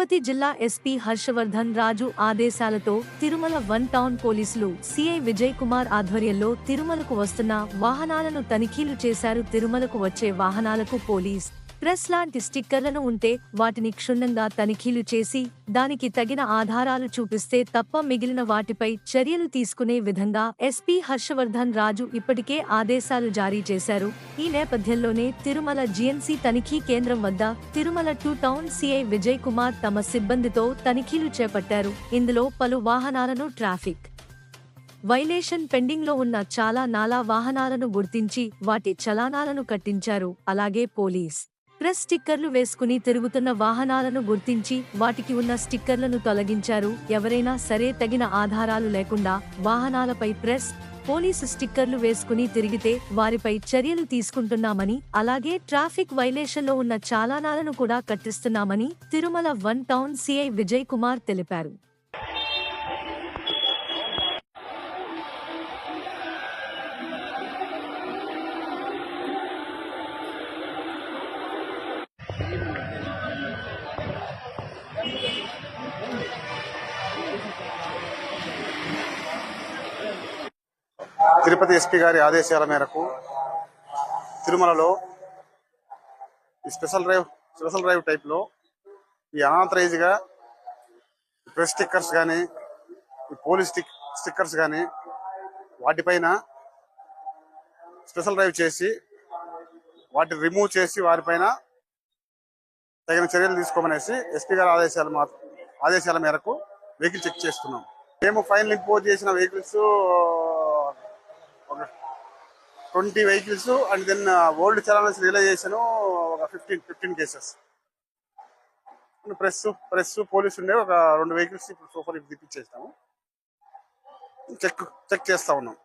తిరుపతి జిల్లా ఎస్పీ హర్షవర్ధన్ రాజు ఆదేశాలతో Tirumala one town police CI Vijay Kumar ఆధ్వర్యంలో తిరుమలకు వస్తున్న వాహనాలను తనిఖీలు చేశారు. తిరుమలకు వచ్చే వాహనాలకు పోలీస్ ప్రెస్ లాంటి స్టిక్కర్లను ఉంటే వాటిని క్షుణ్ణంగా తనిఖీలు చేసి దానికి తగిన ఆధారాలు చూపిస్తే తప్ప మిగిలిన వాటిపై చర్యలు తీసుకునే విధంగా ఎస్పీ హర్షవర్ధన్ రాజు ఇప్పటికే ఆదేశాలు జారీ చేశారు. ఈ నేపథ్యంలోనే తిరుమల జీఎన్సీ తనిఖీ కేంద్రం వద్ద Tirumala two town CI Vijay Kumar తమ సిబ్బందితో తనిఖీలు చేపట్టారు. ఇందులో పలు వాహనాలను ట్రాఫిక్ వైలేషన్ పెండింగ్లో ఉన్న చాలా నాలా వాహనాలను గుర్తించి వాటి చలానాలను కట్టించారు. అలాగే పోలీస్ ప్రెస్ స్టిక్కర్లు వేసుకుని తిరుగుతున్న వాహనాలను గుర్తించి వాటికి ఉన్న స్టిక్కర్లను తొలగించారు. ఎవరైనా సరే తగిన ఆధారాలు లేకుండా వాహనాలపై ప్రెస్ పోలీసు స్టిక్కర్లు వేసుకుని తిరిగితే వారిపై చర్యలు తీసుకుంటున్నామని అలాగే ట్రాఫిక్ వైలేషన్లో ఉన్న చాలానాలను కూడా కట్టిస్తున్నామని Tirumala one town CI Vijay Kumar తెలిపారు. తిరుపతి ఎస్పీ గారి ఆదేశాల మేరకు తిరుమలలో ఈ స్పెషల్ డ్రైవ్ స్పెషల్ డ్రైవ్ టైప్లో ఈ అనాథరైజ్గా ప్రెస్ స్టిక్కర్స్ కానీ ఈ పోలీస్ స్టిక్ స్టిక్కర్స్ కానీ వాటిపైన స్పెషల్ డ్రైవ్ చేసి వాటిని రిమూవ్ చేసి వారిపైన తగిన చర్యలు తీసుకోమనేసి ఎస్పీ గారి ఆదేశాల ఆదేశాల మేరకు వెహికల్ చెక్ చేస్తున్నాం. మేము ఫైనల్ ఇంపోజ్ చేసిన vehicles twenty vehicles and then old challans realization ఒక fifteen fifteen cases. Press press police ఉండే ఒక రెండు వెహికల్స్ ఇప్పుడు సోఫర్ తెప్పించేస్తాము. చెక్ చెక్ చేస్తా ఉన్నాం.